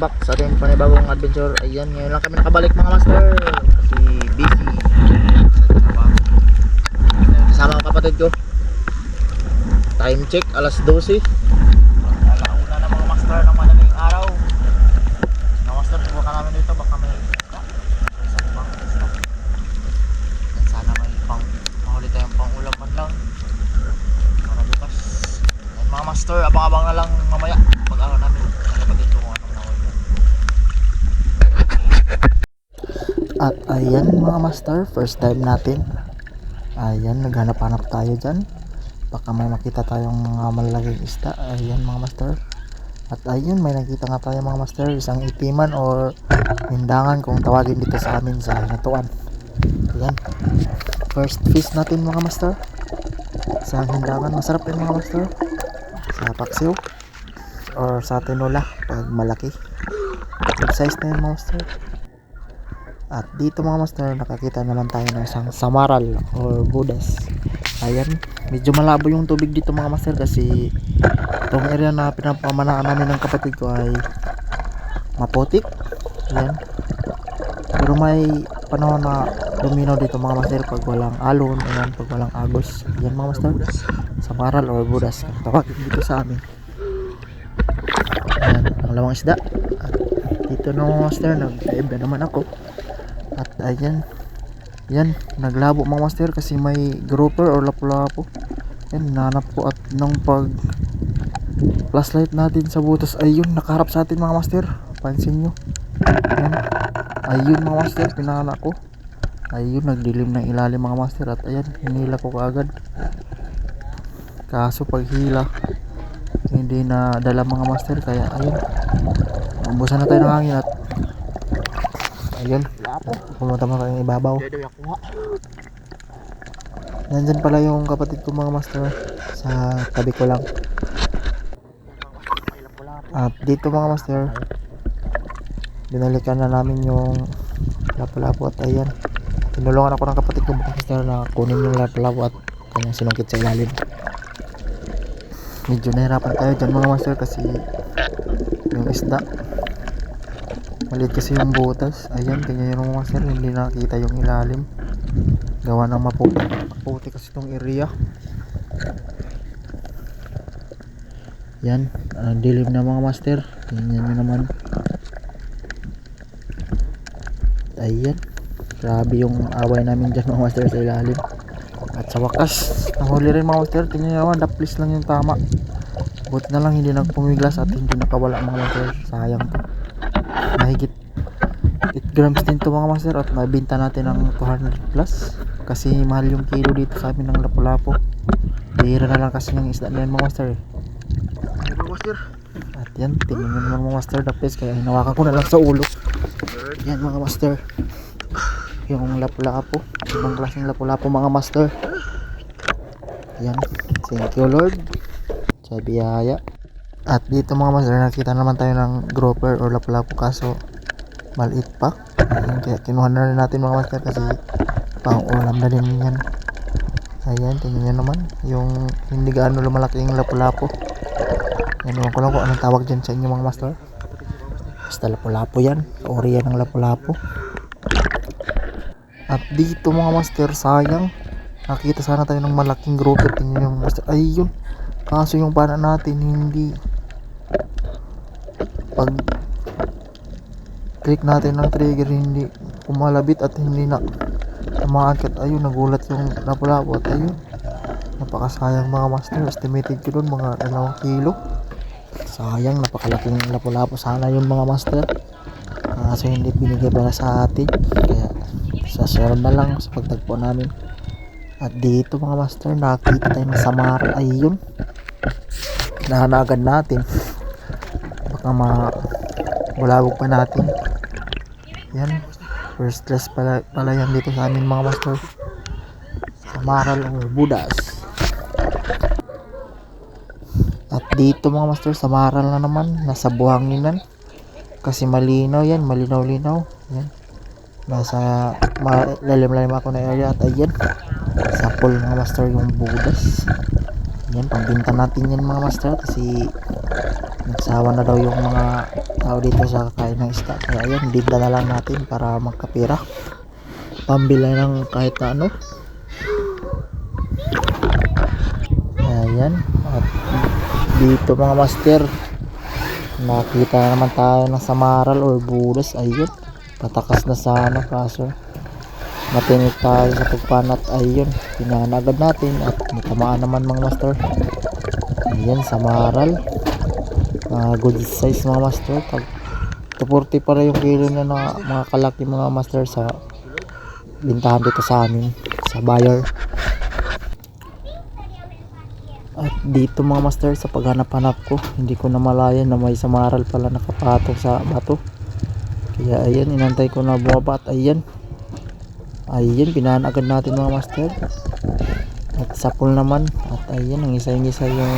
welcome back sa ating panibagong adventure. Ayan, ngayon lang kami nakabalik mga master. Kasi busy. Kasama ang kapatid ko. Time check, alas 12. Alauna na mga master ng madaling araw. Mga master, subukan namin dito. Baka may sana may pang mahuli tayong pang ulam man lang. Para bukas. Mga master, abang-abang na lang mamaya. Pag ano namin, nalapagin ko kung anong nahuli. At ayan mga master, first time natin. Ayan, naghanap-hanap tayo dyan. Baka may makita tayong mga malalaking isda. Ayan mga master. At ayun, may nakita nga tayo mga master, isang itiman or hindangan kung tawagin dito sa amin sa Hinatuan. Ayan. First fish natin mga master. Sa hindangan, masarap din mga master. Sa paksiw or sa tinola pag malaki. Good size na yun mga master. At dito mga master, nakakita naman tayo ng isang samaral or budas. Ayan, medyo malabo yung tubig dito mga master kasi itong area na pinapamanaan namin ng kapatid ko ay maputik. Ayan. Pero may panahon na luminaw dito mga master pag walang alon, ayan, pag walang agos. Ayan mga master, samaral or budas. Tawagin dito sa amin. Ayan, ang lawang isda. At dito no master, nag-dive na naman ako. Ayan, yan, naglabo mga master kasi may grouper or lapu-lapu. Yan, nanap ko at nung pag flashlight natin sa butas, ayun, nakaharap sa atin mga master. Pansin nyo. Yan. Ayun mga master, pinana ko. Ayun, nagdilim ng ilalim mga master at ayan, hinila ko kaagad. Kaso pag hila, hindi na dala mga master kaya ayun. Ubusan na tayo ng hangin at ayun, pumunta mo tayong ibabaw. Nandyan pala yung kapatid ko mga master sa tabi ko lang. At dito mga master, binalikan na namin yung lapu-lapu at ayan. Tinulungan ako ng kapatid ko mga master na kunin yung lapu-lapu at kanyang sinungkit sa ilalim. Medyo nahirapan tayo dyan mga master kasi yung isda maliit kasi yung butas. Ayan tingnan nyo mga master hindi nakita yung ilalim. Gawa ng maputi. Maputi kasi itong area. Yan ang dilim na mga master. Tingnan nyo naman. Ayan. Grabe yung away namin dyan mga master sa ilalim. At sa wakas nahuli rin mga master. Tingnan nyo naman daplis lang yung tama. Buti na lang hindi nagpumiglas at hindi nakawala mga master. Sayang. to mahigit 8 grams din to mga master at nabinta natin ng 200 plus kasi mahal yung kilo dito sa amin ng lapu-lapu. Bihira na lang kasi ng isda na yan mga master. Eh. master. at yan tingnan nyo naman mga master the place kaya hinawakan ko na lang sa ulo. Yan mga master. Yung lapu-lapu ibang klaseng lapu-lapu mga master. Yan thank you lord. Sa biyaya at dito mga master nakita naman tayo ng grouper or lapu-lapu kaso maliit pa. Ayan, kaya kinuha na rin natin mga master kasi pang ulam na din yan. Ayan tingnan nyo naman yung hindi gaano lumalaki yung lapu-lapu. Yan ko lang kung anong tawag dyan sa inyo mga master basta lapu-lapu yan ori yan ng lapu-lapu. At dito mga master sayang nakita sana tayo ng malaking grouper tingnan nyo mga master ayun kaso yung pana natin hindi pag click natin ng trigger hindi pumalabit at hindi na umaakit. Ayun nagulat yung lapu-lapu at ayun napakasayang mga master. Estimated ko dun mga 2 kilo. Sayang napakalaking lapu-lapu sana yung mga master. Kaso hindi binigay para sa atin. Kaya sa share na lang sa pagtagpo namin. At dito mga master nakita tayo ng samara. Ayun. Nahanagad natin ma bulabog pa natin. Yan. First class pala, pala yan dito sa amin mga master. Sa Maral or Budas. At dito mga master sa Maral na naman. Nasa buhanginan. Kasi malinaw yan. Malinaw-linaw. Yan. Nasa lalim-lalim ako na area. At ayan. Sa pool mga master yung Budas. Yan. Pambinta natin yan mga master. Kasi nagsawa na daw yung mga tao dito sa kakain ng isda. Kaya ayan bibla na lang natin para magkapira. Pambila ng kahit ano. Ayan. At dito mga master nakita na naman tayo ng samaral or bulas. Ayun. Patakas na sana kaso matinig tayo sa pagpanat ayun pinana agad natin at natamaan naman mga master. Ayan samaral mga good size mga master. Pag 240 para yung kilo na, na mga kalaki mga master sa bintahan dito sa amin sa buyer. At dito mga master sa paghanap-hanap ko hindi ko na malayan na may samaral pala nakapatong sa bato. Kaya ayan inantay ko na bumaba at ayan. Ayan pinahan agad natin mga master. At sa pool naman at ayan ang isa-isa yung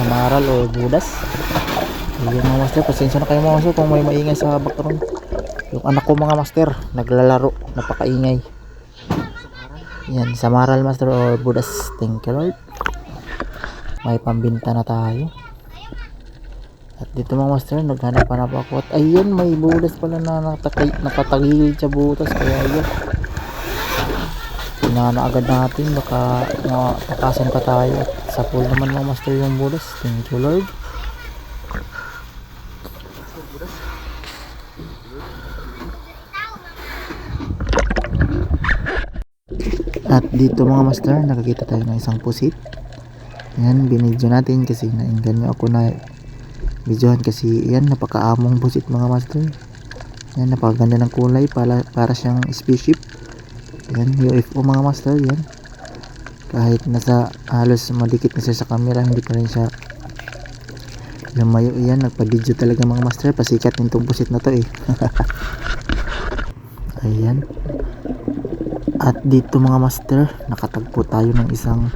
samaral o budas Ayan mga master, pasensya na kayo mga master kung may maingay sa background. Yung anak ko mga master, naglalaro, napakaingay. Yan, samaral master o budas. Thank you Lord. May pambinta na tayo. At dito mga master, naghanap pa na ako. At ayun, may budas pala na nakatagil, nakatagilid sa butas. Kaya ayun. Pinana agad natin, baka mapakasan pa tayo. Sa pool naman mga master yung budas. Thank you Lord. At dito mga master, nakakita tayo ng isang pusit. Yan, binidyo natin kasi nainganyo ako na videohan kasi yan, napakaamong pusit mga master. Yan, napakaganda ng kulay para, para siyang spaceship. Yan, UFO mga master, yan. Kahit nasa halos madikit na siya sa camera, hindi pa rin siya lumayo. Yan, nagpa-video talaga mga master. Pasikat nitong pusit na to eh. Ayan. At dito mga master, nakatagpo tayo ng isang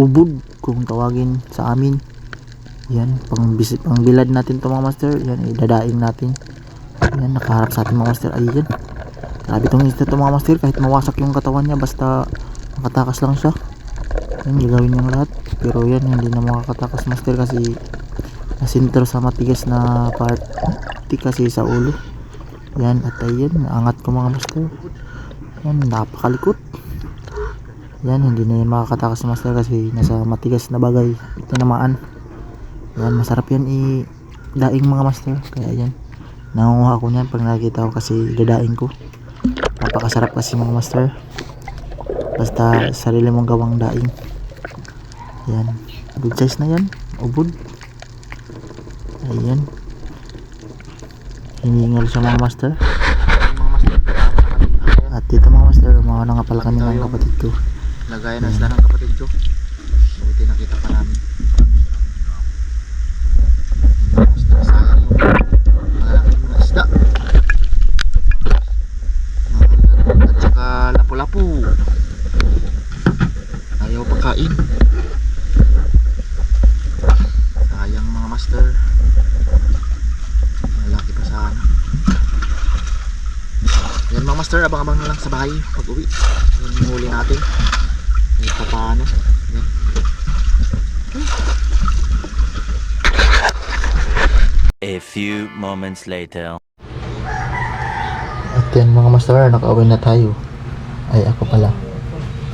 ubod kung tawagin sa amin. Yan, pang, pang bilad natin to mga master. Yan, idadaing natin. Yan, nakaharap sa atin mga master. Ayan. Grabe tong isda to mga master. Kahit mawasak yung katawan niya, basta makatakas lang siya. Yan, gagawin niyang lahat. Pero yan, hindi na makakatakas master kasi nasintro sa matigas na part kasi sa ulo. Yan, at ayan, naangat ko mga master. Yan, napakalikot. Yan, hindi na yan makakatakas master kasi nasa matigas na bagay. Tinamaan. Yan, masarap yan i daing mga master. Kaya yan, nangunguha ko niyan pag nakikita ko kasi dadaing ko. Napakasarap kasi mga master. Basta sarili mong gawang daing. Yan, good size na yan. Ubod. Ayan. Hiningal siya mga master. At dito mga master, mga na pala kami ng kapatid ko. Lagayan ng isda ng kapatid ko. Buti nakita pa namin. Master, sayang yung mga laking mga isda. Mga- At saka lapu-lapu. Ayaw pagkain. Sayang mga master. Malaki pa sana. Yan mga master, abang-abang na lang sa bahay pag uwi. Yung huli natin. Kahit pa paano. Yan. A few moments later. At yan mga master, nakauwi na tayo. Ay ako pala.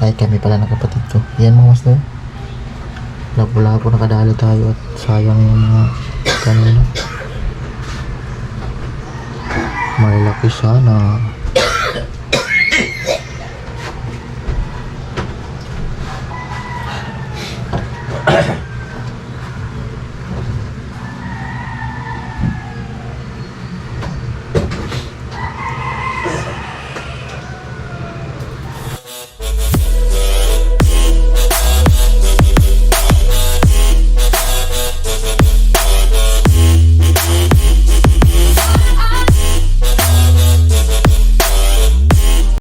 Ay kami pala ng kapatid ko. Yan mga master. Labo-labo nakadalo tayo at sayang yung mga kanina. Malaki siya na